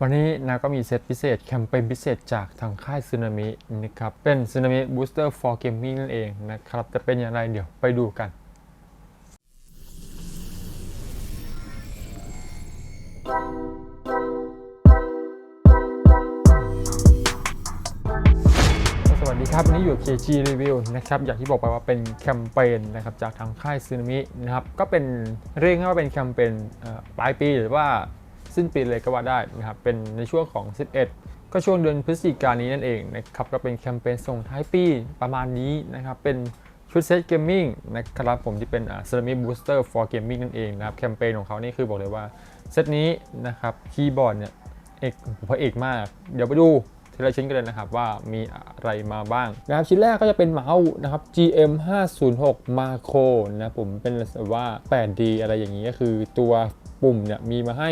วันนี้นะก็มีเซตพิเศษแคมเปญพิเศษจากทางค่ายซึนามินะครับ เป็นซึนามิบูสเตอร์ for gaming นั่นเองนะครับ จะเป็นอย่างไรเดี๋ยวไปดูกัน สวัสดีครับ วันนี้อยู่ KG Review นะครับ อย่างที่บอกไปว่าเป็นแคมเปญนะครับจากทางค่ายซึนามินะครับ ก็เป็นเรียกง่ายว่าเป็นแคมเปญปลายปีหรือว่า สิ้นปีเลยก็ว่าได้นะครับเป็นในช่วงของ 11 ก็ช่วงเดือนพฤศจิกายนนี้นั่นเองนะครับก็เป็นแคมเปญส่งท้ายปีประมาณนี้นะครับเป็นชุดเซตเกมมิ่งนะครับผมที่เป็นเซึนามิบูสเตอร์ for gaming นั่นเองนะครับแคมเปญของเขานี่คือบอกเลยว่าเซตนี้นะครับคีย์บอร์ดเนี่ยเอกพระเอกมาก เดี๋ยวไปดูทีละชิ้นกันเลยนะครับว่ามีอะไรมาบ้างนะครับชิ้นแรกก็จะเป็นเมาส์นะครับ GM 506 Macro นะผมเป็นแบบว่า 8D อะไรอย่างนี้ก็คือตัวปุ่มเนี่ยมีมาให้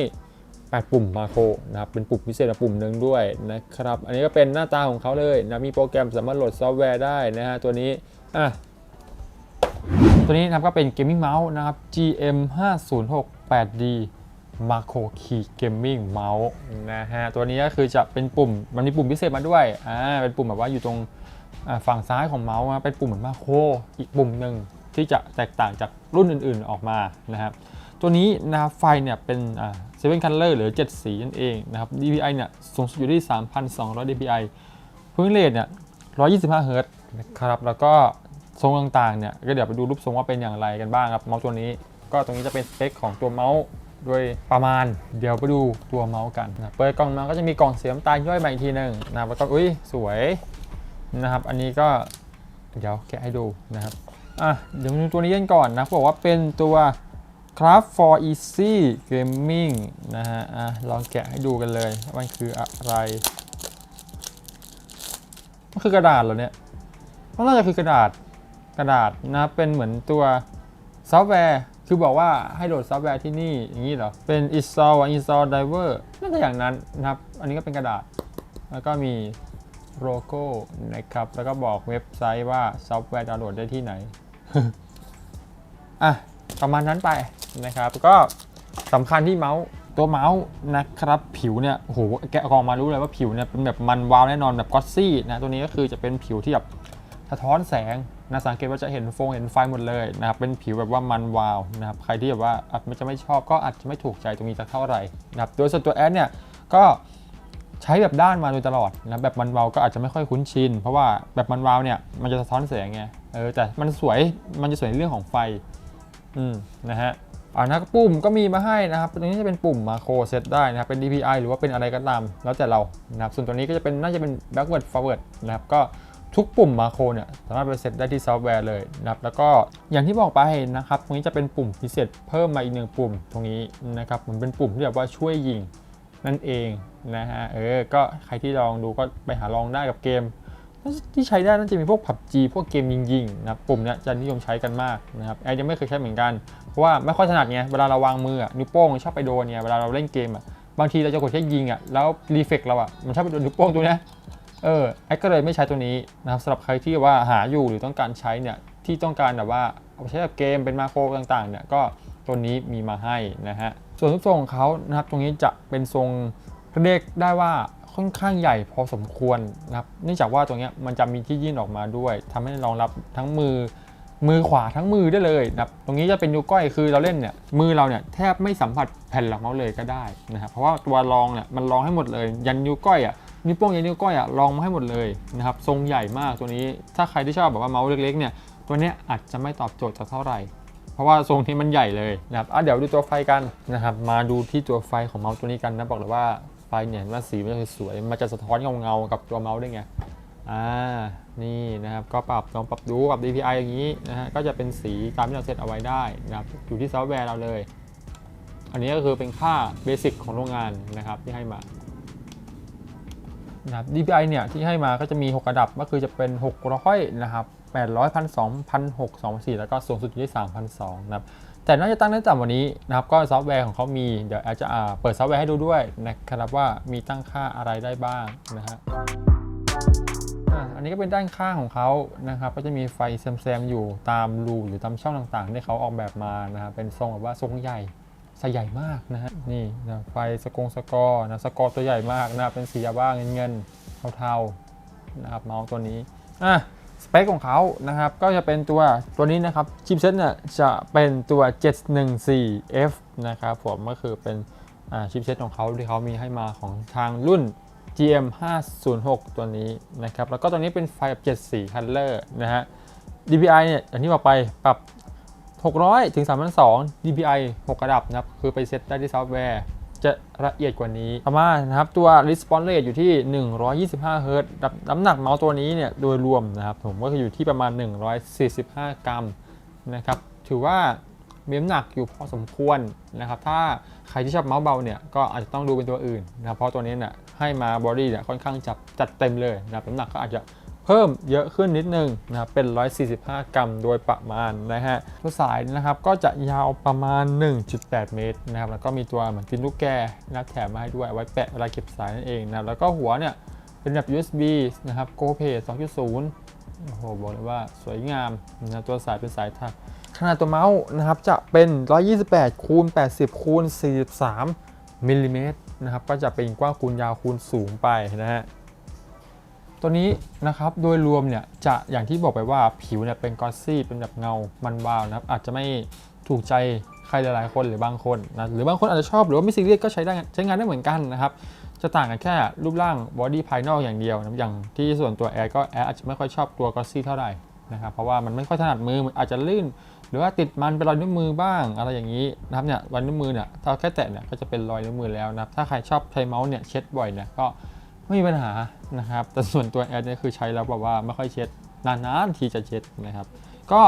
8 ปุ่มมาโครนะครับเป็นปุ่มพิเศษมาปุ่มหนึ่งด้วยนะครับอันนี้ก็เป็นหน้าตาของเขาเลยนะมีโปรแกรมสามารถโหลดซอฟต์แวร์ได้นะฮะตัวนี้อะตัวนี้นะครับก็เป็นเกมมิ่งเมาส์นะครับ GM 506 8D Macro Key Gaming Mouse นะฮะตัวนี้ก็คือจะเป็นปุ่มมันมีปุ่มพิเศษมาด้วยอ่าเป็นปุ่มแบบว่าอยู่ตรงฝั่งซ้ายของเมาส์นะเป็นปุ่มเหมือนมาโครอีกปุ่มหนึ่งที่จะแตกต่างจากรุ่นอื่นๆออกมานะครับตัวนี้นะครับไฟเนี่ยเป็น เซเว่นคัลเลอร์หรือ 7 สีนั่นเองนะครับ DPI เนี่ยสูงสุดอยู่ที่ 3,200 DPI พื้นเรทเนี่ย 125เฮิรตนะครับ แล้วก็ทรงต่างๆ เนี่ยก็เดี๋ยวไปดูรูปทรงว่าเป็นอย่างไรกันบ้างครับ เมาส์ตัวนี้ ก็ตรงนี้จะเป็นสเปคของตัวเมาส์โดยประมาณ เดี๋ยวไปดูตัวเมาส์กันนะเปิดกล่องมาก็จะมีกล่องเสีน้ำตาลย่อยมาอีกทีหนึ่งนะแล้วก็อุ้ยสวยนะครับ อันนี้ก็เดี๋ยวแกะให้ดูนะครับอะเดี๋ยวมาดูตัวนี้กันก่อนนะบอกว่าเป็นตัว Craft for Easy Gaming นะฮะอะลองแกะให้ดูกันเลยว่ามันคืออะไร มันคือกระดาษเหรอเนี่ยมันน่าจะคือกระดาษกระดาษนะเป็นเหมือนตัวซอฟต์แวร์ คือบอกว่าให้โหลดซอฟต์แวร์ที่นี่อย่างนี้เหรอ เป็น install install driver น่าจะอย่างนั้นนะครับ อันนี้ก็เป็นกระดาษ แล้วก็มีโลโก้นะครับ แล้วก็บอกเว็บไซต์ว่าซอฟต์แวร์ดาวน์โหลดได้ที่ไหน อะ ประมาณนั้นไปนะครับ ก็สำคัญที่เมาส์ตัวเมาส์นะครับผิวเนี่ยโหแกะกองมารู้เลยว่าผิวเนี่ยเป็นแบบมันวาวแน่นอนแบบกอสซี่นะตัวนี้ก็คือจะเป็นผิวที่แบบสะท้อนแสงนะสังเกตว่าจะเห็นโฟงเห็นไฟหมดเลยนะครับเป็นผิวแบบว่ามันวาวนะครับใครที่แบบว่าอาจจะไม่ชอบก็อาจจะไม่ถูกใจตรงนี้สักเท่าไหร่นะครับโดยส่วนตัวแอดเนี่ยก็ใช้แบบด้านมาโดยตลอดนะแบบมันวาวก็อาจจะไม่ค่อยคุ้นชิน เพราะว่าแบบมันวาวเนี่ยมันจะสะท้อนแสงไงเออแต่มันสวยมันจะสวยในเรื่องของไฟ อืมนะฮะอ่านะปุ่มก็มีมาให้นะครับตรงนี้จะเป็นปุ่มมาโครเซตได้นะครับเป็น DPI หรือว่าเป็นอะไรก็ตาม แล้วแต่เรานะครับส่วนตัวนี้ก็จะเป็นน่าจะเป็น backward forward นะครับก็ทุกปุ่มมาโครเนี่ยสามารถไปเซตได้ที่ซอฟต์แวร์เลยนะครับแล้วก็อย่างที่บอกไปนะครับตรงนี้จะเป็นปุ่มพิเศษเพิ่มมาอีกหนึ่งปุ่มตรงนี้นะครับมันเป็นปุ่มที่แบบว่าช่วยยิงนั่นเองนะฮะเออก็ใครที่ลองดูก็ไปหาลองได้กับเกม ที่ใช้ได้น่าจะมีพวก PUBG พวกเกมยิงๆนะครับปุ่มเนี้ยจะนิยมใช้กันมากนะครับแอดยังไม่เคยใช้เหมือนกัน เพราะว่าไม่ค่อยถนัดไงเวลาเราวางมืออะนิ้วโป้งชอบไปโดนเนี่ยเวลาเราเล่นเกมอะบางทีเราจะกดแค่ยิงอะแล้วรีเฟกเราอะมันชอบไปโดนนิ้วโป้งตัวเนี้ยเออแอดก็เลยไม่ใช้ตัวนี้นะครับสำหรับใครที่ว่าหาอยู่หรือต้องการใช้เนี่ยที่ต้องการแบบว่าเอาใช้กับเกมเป็นมาโครต่างๆเนี่ยก็ตัวนี้มีมาให้นะฮะส่วนรูปทรงของเขานะครับตรงนี้จะเป็นทรงเรียกได้ว่า ค่อนข้างใหญ่พอสมควรนะครับเนื่องจากว่าตรงนี้มันจะมีที่ยื่นออกมาด้วยทำให้รองรับทั้งมือมือขวาทั้งมือได้เลยนะครับตรงนี้จะเป็นนิ้วก้อยคือเราเล่นเนี่ยมือเราเนี่ยแทบไม่สัมผัสแผ่นหลังเมาส์เลยก็ได้นะครับเพราะว่าตัวรองเนี่ยมันรองให้หมดเลย ยันนิ้วก้อยอะนิ้วโป้งยันนิ้วก้อยอะรองมาให้หมดเลยนะครับทรงใหญ่มากตัวนี้ถ้าใครที่ชอบแบบว่าเมาส์เล็กๆเนี่ยตัวนี้อาจจะไม่ตอบโจทย์สักเท่าไหร่ เพราะว่าทรงที่มันใหญ่เลยนะครับอะเดี๋ยวดูตัวไฟกันนะครับมาดูที่ตัวไฟของเมาส์ตัวนี้กันนะบอกเลยว่า ไฟเนี่ยมันสีมันจะสวยมันจะสะท้อนเงาๆกับตัวเมาส์ได้ไงอ่านี่นะครับก็ปรับลองปรับดูกับ DPI อย่างนี้นะฮะก็จะเป็นสีตามที่เราเซตเอาไว้ได้นะครับอยู่ที่ซอฟต์แวร์เราเลย อันนี้ก็คือเป็นค่าเบสิกของโรงงานนะครับที่ให้มานะครับ DPI เนี่ยที่ให้มาก็จะมี 6 ระดับก็คือจะเป็น 600 นะครับ800 1,200 1,600 2,400แล้วก็สูงสุดอยู่ที่3,200นะครับ แต่น่าจะตั้งได้ต่ำกว่านี้นะครับก็ซอฟต์แวร์ของเขามีเดี๋ยวอาจจะเปิดซอฟต์แวร์ให้ดูด้วยนะครับว่ามีตั้งค่าอะไรได้บ้างนะฮะอันนี้ก็เป็นด้านข้างของเขานะครับก็จะมีไฟแซมๆอยู่ตามรูหรือตามช่องต่างๆ ที่เขาออกแบบมานะครับเป็นทรงแบบว่าทรงใหญ่สใหญ่มากนะฮะนี่นะไฟสกงสกอร์นะสกอร์ตัวใหญ่มากนะเป็นสียาบ้าเงินเงินเทาๆนะครับเมาส์ตัวนี้อะ สเปคของเขานะครับก็จะเป็นตัวตัวนี้นะครับชิปเซ็ตเนี่ยจะเป็นตัว 714F นะครับผมก็คือเป็นชิปเซ็ตของเขาที่เขามีให้มาของทางรุ่น GM 506ตัวนี้นะครับแล้วก็ตัวนี้เป็นไฟแบบ7สี Color นะฮะ DPI เนี่ยอย่างที่บอกไปปรับ 600 ถึง 3,200 DPI 6 ระดับนะครับ คือไปเซตได้ที่ซอฟต์แวร์ จะละเอียดกว่านี้ต่อมานะครับตัว response rate อยู่ที่ 125 Hz น้ำหนักเมาส์ตัวนี้เนี่ยโดยรวมนะครับผมก็คืออยู่ที่ประมาณ 145 กรัมนะครับถือว่ามีน้ำหนักอยู่พอสมควรนะครับถ้าใครที่ชอบเมาส์เบาเนี่ยก็อาจจะต้องดูเป็นตัวอื่นนะครับเพราะตัวนี้เนี่ยให้มาบอดี้เนี่ยค่อนข้างจับจัดเต็มเลยนะครับน้ำหนักก็อาจจะ เพิ่มเยอะขึ้นนิดนึงนะครับเป็น 145 กรัมโดยประมาณนะฮะตัวสายนะครับก็จะยาวประมาณ 1.8 เมตรนะครับแล้วก็มีตัวเหมือนกินลูกแกนะครับแถมมาให้ด้วยไว้แปะเวลาเก็บสายนั่นเองนะแล้วก็หัวเนี่ยเป็นแบบ USB นะครับ Go p a y 2.0โอ้โหบอกเลยว่าสวยงามนะตัวสายเป็นสายทักขนาดตัวเมาส์นะครับจะเป็น 128คูณ80คูณ43มิลลิเมตรนะครับก็จะเป็นกว้างคูณยาวคูณสูงไปนะฮะ ตัวนี้นะครับโดยรวมเนี่ยจะอย่างที่บอกไปว่าผิวเนี่ยเป็นกอสซี่เป็นแบบเงามันวาวนะครับอาจจะไม่ถูกใจใครหลายๆคนหรือบางคนนะหรือบางคนอาจจะชอบหรือว่าไม่ซีเรียสก็ใช้ได้ใช้งานได้เหมือนกันนะครับจะต่างกันแค่รูปร่างบอดี้ภายนอกอย่างเดียวนะอย่างที่ส่วนตัวแอร์ก็แอร์อาจจะไม่ค่อยชอบตัวกอสซี่เท่าไหร่นะครับเพราะว่ามันไม่ค่อยถนัดมือมันอาจจะลื่น หรือว่าติดมันเป็นรอยนิ้วมือบ้างอะไรอย่างนี้นะครับเนี่ยรอยนิ้วมือเนี่ยถ้าแค่แตะเนี่ยก็จะเป็นรอยนิ้วมือแล้วนะถ้าใครชอบใช้เมาส์เนี่ยเช็ดบ่อยเนี่ยก็ ไม่มีปัญหานะครับ แต่ส่วนตัวแอดเนี่ยคือใช้แล้วแบบว่าไม่ค่อยเช็ดนานๆทีจะเช็ดนะครับ ก็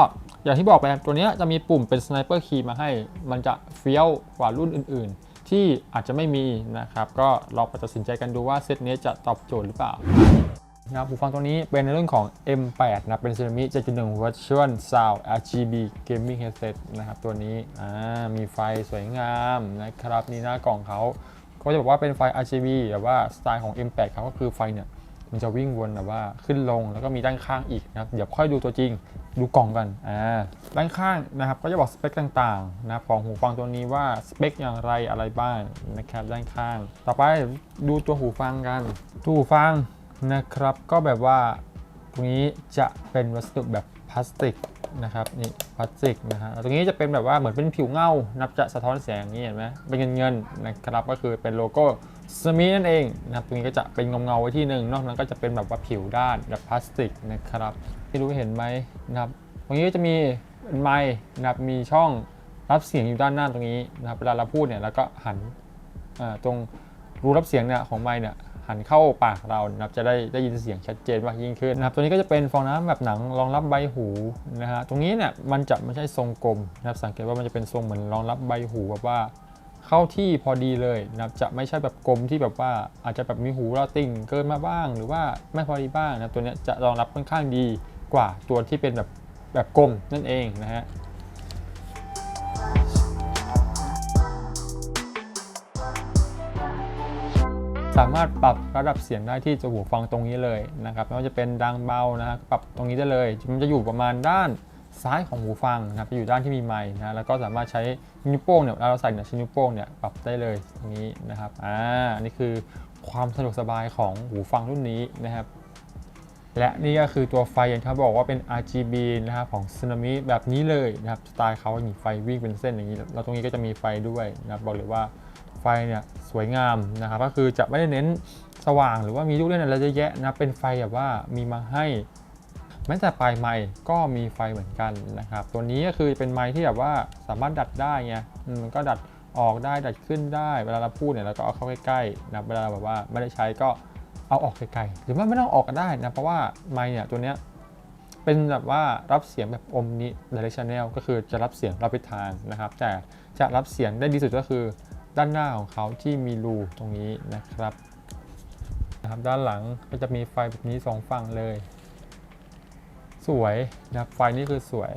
อย่างที่บอกไปตัวเนี้ยจะมีปุ่มเป็นสไนเปอร์คีย์มาให้ มันจะเฟี้ยวกว่ารุ่นอื่นๆ ที่อาจจะไม่มีนะครับ ก็ลองไปตัดสินใจกันดูว่าเซตนี้จะตอบโจทย์หรือเปล่านะครับหูฟังตัวนี้เป็นในรุ่นของ M8 นะ เป็น Xiaomi 7.1 Virtual Sound RGB Gaming Headset นะครับ ตัวนี้ อ่า มีไฟสวยงามนะครับ นี่หน้ากล่องเขา เขาจะบอกว่าเป็นไฟ RGB แต่ว่าสไตล์ของ M8 เขาก็คือไฟเนี่ยมันจะวิ่งวนแบบว่าขึ้นลงแล้วก็มีด้านข้างอีกนะครับเดี๋ยวค่อยดูตัวจริงดูกล่องกันอ่าด้านข้างนะครับก็จะบอกสเปคต่างๆนะครับของหูฟังตัวนี้ว่าสเปคอย่างไรอะไรบ้างนะครับด้านข้าง ต่อไปดูตัวหูฟังกันตัวหูฟังนะครับก็แบบว่าตรงนี้จะเป็นวัสดุแบบพลาสติก นะครับนี่พลาสติกนะฮะตรงนี้จะเป็นแบบว่าเหมือนเป็นผิวเงานับจะสะท้อนแสงอย่างนี้เห็นไหมเป็นเงินเงินนะครับก็คือเป็นโลโก้สมีนั่นเองนะครับตรงนี้ก็จะเป็นเงาเงาไว้ที่หนึ่งนอกนั้นก็จะเป็นแบบว่าผิวด้านแบบพลาสติกนะครับไม่รู้เห็นไหมนะครับตรงนี้ก็จะมีไมค์นะครับมีช่องรับเสียงอยู่ด้านหน้าตรงนี้นะครับเวลาเราพูดเนี่ยแล้วก็หันตรงรูรับเสียงเนี่ยของไมค์เนี่ย หันเข้าปากเรานะครับจะได้ได้ยินเสียงชัดเจนมากยิ่งขึ้นนะครับตัวนี้ก็จะเป็นฟองน้ำแบบหนังรองรับใบหูนะฮะตรงนี้เนี่ยมันจะไม่ใช่ทรงกลมนะครับสังเกตว่ามันจะเป็นทรงเหมือนรองรับใบหูแบบว่าเข้าที่พอดีเลยนะครับจะไม่ใช่แบบกลมที่แบบว่าอาจจะแบบมีหูเราติ่งเกินมาบ้าง หรือว่าไม่พอดีบ้างนะตัวนี้จะรองรับค่อนข้างดีกว่าตัวที่เป็นแบบแบบกลมนั่นเองนะฮะ สามารถปรับระดับเสียงได้ที่จะหูฟังตรงนี้เลยนะครับไม่ว่าจะเป็นดังเบานะฮะปรับตรงนี้ได้เลยมันจะอยู่ประมาณด้านซ้ายของหูฟังนะครับจะอยู่ด้านที่มีไมค์นะแล้วก็สามารถใช้นิ้วโป้งเนี่ยเวลาเราใส่เนี่ยใช้นิ้วโป้งเนี่ยปรับได้เลยตรงนี้นะครับอ่าอันนี่คือความสะดวกสบายของหูฟังรุ่นนี้นะครับและนี่ก็คือตัวไฟอย่างที่เขาบอกว่าเป็น RGB นะครับของ Tsunami แบบนี้เลยนะครับสไตล์เขามีไฟวิ่งเป็นเส้นอย่างนี้ แล้วตรงนี้ก็จะมีไฟด้วยนะครับบอกเลยว่า ไฟเนี่ยสวยงามนะครับก็คือจะไม่ได้เน้นสว่างหรือว่ามีลูกเล่นอะไรเยอะแยะนะเป็นไฟแบบว่ามีมาให้แม้แต่ปลายไม้ก็มีไฟเหมือนกันนะครับ ตัวนี้ก็คือเป็นไม้ที่แบบว่าสามารถดัดได้ไงมมันก็ดัดออกได้ดัดขึ้นได้ เวลาเราพูดเนี่ยเราก็เอาเข้าใกล้ๆนะเวลาแบบว่าไม่ได้ใช้ก็เอาออกไกลๆหรือว่าไม่ต้องออกก็ได้นะเพราะว่าไม้เนี่ยตัวเนี้ยเป็นแบบว่ารับเสียงแบบอมนิ directional ก็คือจะรับเสียงรับไปทางนะครับ แต่จะรับเสียงได้ดีสุดก็คือ ด้านหน้าของเขาที่มีรูตรงนี้นะครับนะครับ ด้านหลังก็จะมีไฟแบบนี้สองฝั่งเลย สวยนะครับไฟนี่คือสวย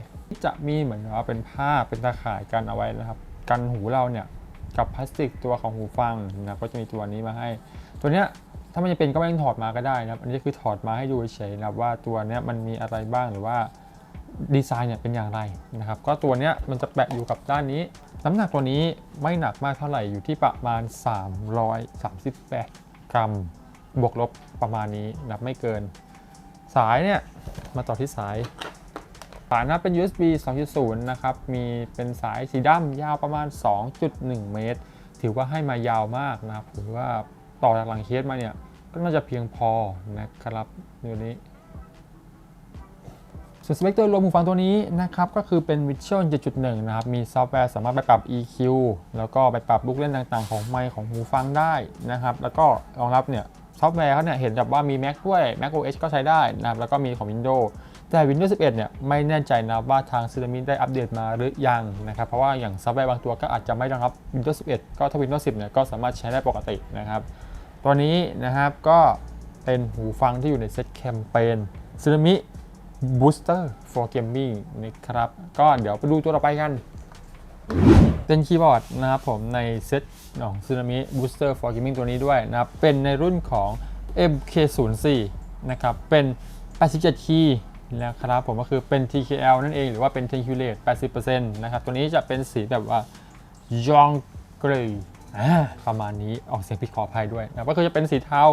จะมีเหมือนว่าเป็นผ้าเป็นตาข่ายกันเอาไว้นะครับ กันหูเราเนี่ยกับพลาสติกตัวของหูฟังนะก็จะมีตัวนี้มาให้ ตัวเนี้ยถ้ามันจะเป็นก็ไม่ต้องถอดมาก็ได้นะครับ อันนี้คือถอดมาให้ดูเฉยนะครับว่าตัวเนี้ยมันมีอะไรบ้างหรือว่า ดีไซน์เนี่ยเป็นอย่างไรนะครับ ก็ตัวเนี้ยมันจะแปะอยู่กับด้านนี้ น้ำหนักตัวนี้ไม่หนักมากเท่าไหร่อยู่ที่ประมาณ 338 กรัม บวกลบประมาณนี้นับไม่เกิน สายเนี่ย มาต่อที่สาย สายนะเป็น USB 2.0 นะครับ มีเป็นสายสีดำยาวประมาณ 2.1 เมตร ถือว่าให้มายาวมากนะครับถือว่าต่อจากหลังเคสมาเนี่ย ก็น่าจะเพียงพอนะครับตัวนี้ ส่วนสเปคโดยรวมหูฟังตัวนี้นะครับก็คือเป็น Vision 7.1 นะครับ มีซอฟต์แวร์สามารถไปปรับ EQ แล้วก็ไปปรับลูกเล่นต่างๆ ของไมค์ของหูฟังได้นะครับ แล้วก็รองรับเนี่ยซอฟต์แวร์เขาเนี่ยเห็นแบบว่ามี Mac ด้วย Mac OS ก็ใช้ได้นะครับ แล้วก็มีของ Windows แต่ Windows 11 เนี่ยไม่แน่ใจนะว่าทางซีรามิได้อัปเดตมาหรือยังนะครับ เพราะว่าอย่างซอฟต์แวร์บางตัวก็อาจจะไม่รองรับ Windows 11 ก็ถ้า Windows 10 เนี่ยก็สามารถใช้ได้ปกตินะครับ ตัวนี้นะครับก็เป็นหูฟังที่อยู่ในเซ็ตแคมเปญซีรามิ Booster for Gaming นะครับ ก็เดี๋ยวไปดูตัวต่อไปกัน เป็นคีย์บอร์ดนะครับผมในเซตของ Tsunami Booster for Gaming ตัวนี้ด้วยนะครับ เป็นในรุ่นของ MK04 นะครับ เป็น 87 คีย์นะครับผมก็คือเป็น TKL นั่นเอง หรือว่าเป็น Thank you rate 80%นะครับ ตัวนี้จะเป็นสีแบบว่ายองเกรย์ประมาณนี้ออกเสียงผิดขออภัยด้วยนะก็คือจะเป็นสีเทา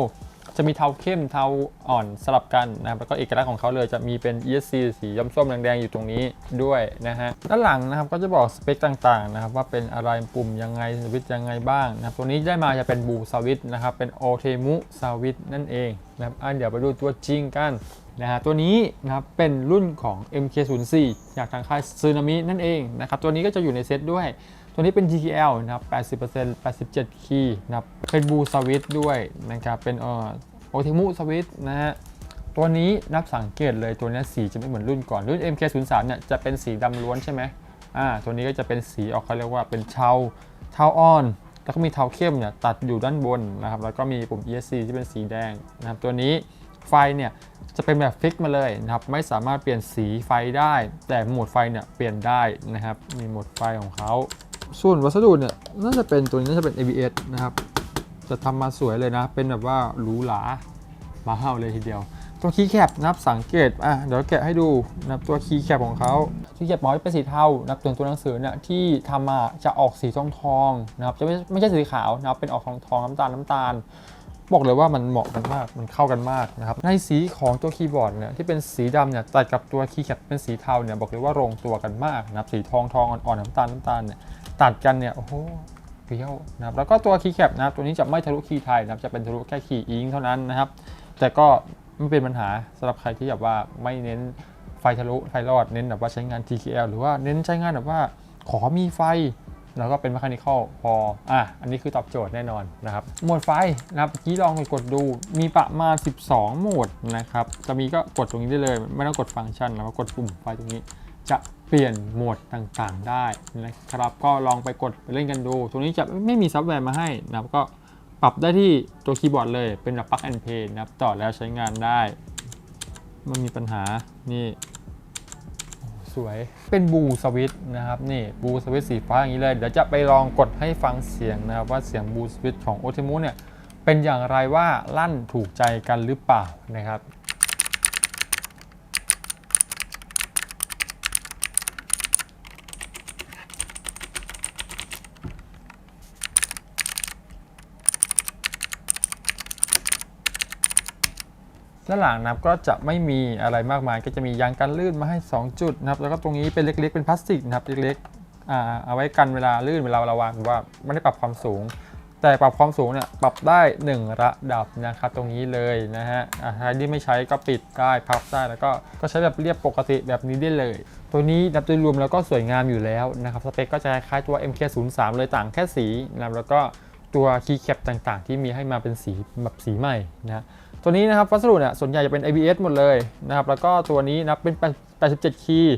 จะมีเทาเข้มเทาอ่อนสลับกันนะครับแล้วก็เอกลักษณ์ของเขาเลยจะมีเป็น ESC สีย้ำส้มแดงๆอยู่ตรงนี้ด้วยนะฮะด้านหลังนะครับก็จะบอกสเปคต่างๆนะครับว่าเป็นอะไรปุ่มยังไงสวิตช์ยังไงบ้างนะครับตัวนี้ได้มาจะเป็นบูสวิตนะครับเป็นโอเทมุสวิตนั่นเองนะครับอะเดี๋ยวไปดูตัวจริงกันนะฮะตัวนี้นะครับเป็นรุ่นของ MK04 จากทางค่ายซึนามินั่นเองนะครับตัวนี้ก็จะอยู่ในเซตด้วย ตัวนี้เป็น TKL นะครับ80% 87 คีย์นะครับเป็นบูสวิตด้วยนะครับ เป็นเอ่อโอเทมุสวิตนะฮะ ตัวนี้นับสังเกตเลยตัวนี้สีจะไม่เหมือนรุ่นก่อน รุ่น MK03 เนี่ยจะเป็นสีดำล้วนใช่ไหมอ่า ตัวนี้ก็จะเป็นสีออกเขาเรียกว่าเป็นเทา เทาอ่อน แล้วก็มีเทาเข้มเนี่ยตัดอยู่ด้านบนนะครับ แล้วก็มีปุ่ม ESC ที่เป็นสีแดงนะครับ ตัวนี้ไฟเนี่ยจะเป็นแบบฟิกมาเลยนะครับ ไม่สามารถเปลี่ยนสีไฟได้ แต่โหมดไฟเนี่ยเปลี่ยนได้นะครับ มีโหมดไฟของเขา ส่วนวัสดุเนี่ยน่าจะเป็นตัวนี้น่าจะเป็น ABS นะครับ จะทำมาสวยเลยนะ เป็นแบบว่าหรูหรามาเฮาเลยทีเดียว ตัวคีย์แคปนะครับสังเกตอะเดี๋ยวแกะให้ดูนะครับตัวคีย์แคปของเขาคีย์แคปมอยเป็นสีเทานะครับส่วนตัวหนังสือเนี่ยที่ทำมาจะออกสีทองทองนะครับจะไม่ไม่ใช่สีขาวนะครับเป็นออกทองทองน้ำตาลน้ำตาลบอกเลยว่ามันเหมาะกันมาก มันเข้ากันมากนะครับ ในสีของตัวคีย์บอร์ดเนี่ยที่เป็นสีดำเนี่ยตัดกับตัวคีย์แคปเป็นสีเทาเนี่ยบอกเลยว่าลงตัวกันมากนะครับ สีทองทองอ่อนๆน้ำตาลน้ำตาลเนี่ย ตัดกันเนี่ยโอ้โหเปรี้ยวนะครับแล้วก็ตัวคีย์แคปนะครับตัวนี้จะไม่ทะลุคีย์ไทยนะครับจะเป็นทะลุแค่คีย์อิงเท่านั้นนะครับ แต่ก็ไม่เป็นปัญหาสำหรับใครที่แบบว่าไม่เน้นไฟทะลุไฟรอดเน้นแบบว่าใช้งาน TKL หรือว่าเน้นใช้งานแบบว่าขอมีไฟ แล้วก็เป็น mechanical พออะอันนี้คือตอบโจทย์แน่นอนนะครับ โหมดไฟนะครับเมื่อกี้ลองไปกดดูมีประมาณ 12 โหมดนะครับ จะมีก็กดตรงนี้ได้เลย ไม่ต้องกดฟังก์ชันแล้วก็กดปุ่มไฟตรงนี้จะ เปลี่ยนโหมดต่างๆได้นะครับ ก็ลองไปกดไปเล่นกันดู ตรงนี้จะไม่มีซอฟต์แวร์มาให้นะครับก็ปรับได้ที่ตัวคีย์บอร์ดเลยเป็นแบบ plug and play นะครับต่อแล้วใช้งานได้ไมันมีปัญหานี่สวยเป็นบูสวิตนะครับนี่บูสวิตสีฟ้าอย่างนี้เลยเดี๋ยวจะไปลองกดให้ฟังเสียงนะครับว่าเสียงบูสวิตของโอเทมุเนี่ยเป็นอย่างไรว่าลั่นถูกใจกันหรือเปล่านะครับ ด้านหลังนะครับก็จะไม่มีอะไรมากมาย ก็จะมียางกันลื่นมาให้ 2 จุดนะครับแล้วก็ตรงนี้เป็นเล็กๆเป็นพลาสติกนะครับเล็กๆเอาไว้กันเวลาลื่นเวลาเราวางว่าไม่ได้ปรับความสูง แต่ปรับความสูงเนี่ยปรับได้ 1 ระดับนะครับตรงนี้เลยนะฮะใครที่ไม่ใช้ก็ปิดได้พับได้แล้วก็ก็ใช้แบบเรียบปกติแบบนี้ได้เลย ตัวนี้นับโดยรวมแล้วก็สวยงามอยู่แล้วนะครับสเปคก็จะคล้ายตัว MK03 เลยต่างแค่สีนะครับแล้วก็ ตัวคีย์แคปต่างๆ ที่มีให้มาเป็นสีแบบสีใหม่นะตัวนี้นะครับวัสดุเนี่ยส่วนใหญ่จะเป็น ABS หมดเลยนะครับแล้วก็ตัวนี้นะครับเป็น 87 คีย์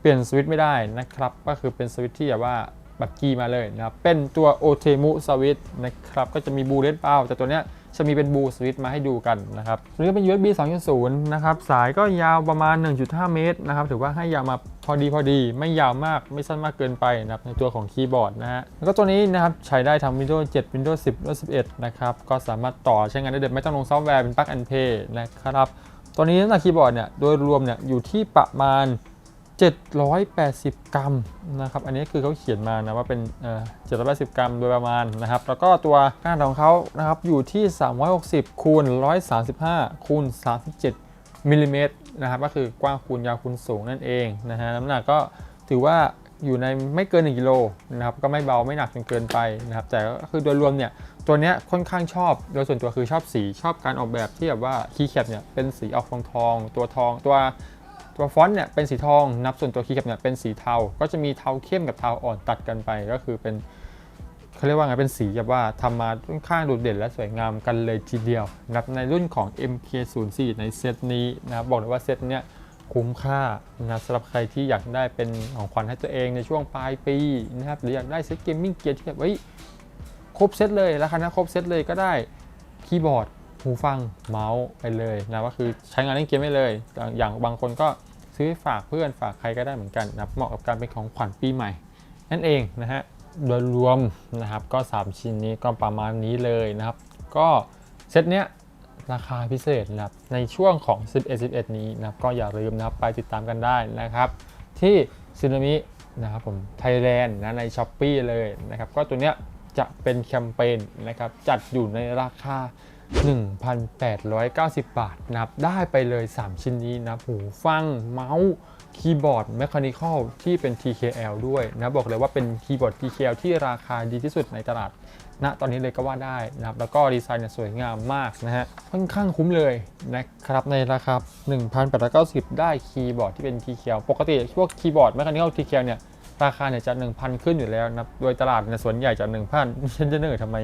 เปลี่ยนสวิตช์ไม่ได้นะครับ ก็คือเป็นสวิตช์ที่แบบว่าแบบกี้มาเลยนะครับเป็นตัวโอเทมุสวิตช์นะครับก็จะมีบูเลตเป้าแต่ตัวเนี้ย จะมีเป็นบูสวิตช์มาให้ดูกันนะครับตัวนี้เป็น USB 2.0 นะครับ สายก็ยาวประมาณ 1.5 เมตรนะครับ ถือว่าให้ยาวมาพอดีพอดี ไม่ยาวมากไม่สั้นมากเกินไปนะครับในตัวของคีย์บอร์ดนะฮะ แล้วก็ตัวนี้นะครับใช้ได้ทั้ง Windows 7 Windows 10 Windows 11 นะครับ ก็สามารถต่อใช้งานได้เลยไม่ต้องลงซอฟต์แวร์เป็น plug and play นะครับ ตัวนี้น้ำหนักคีย์บอร์ดเนี่ยโดยรวมเนี่ยอยู่ที่ประมาณ 780 กรัมนะครับ อันนี้คือเขาเขียนมานะว่าเป็นเอ่อ780 กรัมโดยประมาณนะครับ แล้วก็ตัวก้านของเขานะครับอยู่ที่ 360คูณ135คูณ37มิลลิเมตรนะครับ ก็คือกว้างคูณยาวคูณสูงนั่นเองนะฮะ น้ำหนักก็ถือว่าอยู่ในไม่เกิน 1 กิโลนะครับ ก็ไม่เบาไม่หนักจนเกินไปนะครับ แต่ก็คือโดยรวมเนี่ย ตัวเนี้ยค่อนข้างชอบ โดยส่วนตัวคือชอบสี ชอบการออกแบบที่แบบว่าคีย์แคปเนี่ยเป็นสีออกทองทอง ตัวทองตัว ตัวฟอนต์เนี่ยเป็นสีทองนับส่วนตัวคีย์แคปเนี่ยเป็นสีเทา ก็จะมีเทาเข้มกับเทาอ่อนตัดกันไป ก็คือเป็นเขาเรียกว่าไงเป็นสีแบบว่าทำมาค่อนข้างโดดเด่นและสวยงามกันเลยทีเดียวนะครับในรุ่นของ MK04 ในเซตนี้นะบบอกเลยว่าเซตเนี้ยคุ้มค่านะสำหรับใครที่อยากได้เป็นของขวัญให้ตัวเองในช่วงปลายปีนะครับหรืออยากได้เซตเกมมิ่งเกียร์ที่แบบเฮ้ยครบเซตเลยราคานะครบเซตเลยก็ได้คีย์บอร์ด หูฟังเมาส์ไปเลยนะก็คือใช้งานเล่นเกมได้เลย อย่างบางคนก็ซื้อฝากเพื่อนฝากใครก็ได้เหมือนกันนะเหมาะกับการเป็นของขวัญปีใหม่ นั่นเองนะฮะโดยรวมนะครับก็ 3 ชิ้นนี้ก็ประมาณนี้เลยนะครับ ก็เซตเนี้ยราคาพิเศษนะครับในช่วงของ 11 11 นี้นะครับก็อย่าลืมนะครับไปติดตามกันได้นะครับ ที่ซึนามินะครับผมไทยแลนด์นะใน s h อ p e e เลยนะครับ ก็ตัวเนี้ยจะเป็นแคมเปญนะครับจัดอยู่ในราคา 1,890 บาทนะครับ ได้ไปเลย 3 ชิ้นนี้นะหูฟังเมาส์คีย์บอร์ดแมคานิคอลที่เป็น TKL ด้วยนะบอกเลยว่าเป็นคีย์บอร์ด TKL ที่ราคาดีที่สุดในตลาดณตอนนี้เลยก็ว่าได้นะครับ แล้วก็ดีไซน์เนี่ยสวยงามมากนะฮะค่อนข้างคุ้มเลยนะครับ ในราคา 1,890 ได้คีย์บอร์ดที่เป็น TKL ปกติพวกคีย์บอร์ด Mechanical TKL เนี่ยราคาเนี่ยจะ 1,000 ขึ้นอยู่แล้วนะโดยตลาดเนี่ยส่วนใหญ่จะ1,000ฉันจะเหนื่อยทำไม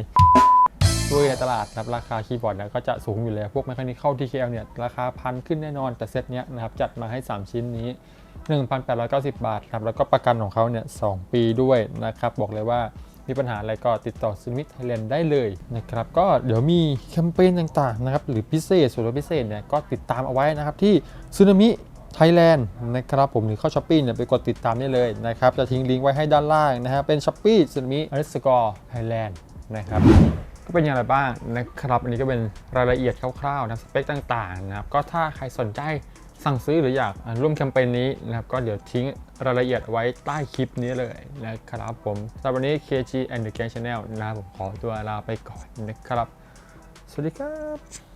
ด้วยในตลาดนะครับราคาคีย์บอร์ดเนี่ยก็จะสูงอยู่แล้ว พวก Mechanical TKL เนี่ยราคาพันขึ้นแน่นอน แต่เซตเนี้ยนะครับจัดมาให้ 3 ชิ้นนี้ 1,890 บาทครับแล้วก็ประกันของเขาเนี่ย2ปีด้วยนะครับบอกเลยว่ามีปัญหาอะไรก็ติดต่อซูมิ t ไทยแลนด์ได้เลยนะครับก็เดี๋ยวมีแคมเปญต่างๆนะครับหรือพิเศษส่วนลดพิเศษเนี่ยก็ติดตามเอาไว้นะครับที่ซูนามิไทยแลนด์นะครับผมหรือเข้าช้อปปี้เนี่ยไปกดติดตามได้เลยนะครับจะทิ้งลิงก์ไว้ให้ด้านล่างนะฮะเป็นช้อปปี้ซูนามิอ n สกอร์ไทยแลนด์นะครับ เป็นอย่างไรบ้างนะครับ อันนี้ก็เป็นรายละเอียดคร่าวๆนะสเปคต่างๆนะครับ ก็ถ้าใครสนใจสั่งซื้อหรืออยากร่วมแคมเปญนี้นะครับ ก็เดี๋ยวทิ้งรายละเอียดไว้ใต้คลิปนี้เลยนะครับผมสำหรับวันนี้ KG and the Gang Channel นะครับผมขอตัวลาไปก่อนนะครับ สวัสดีครับ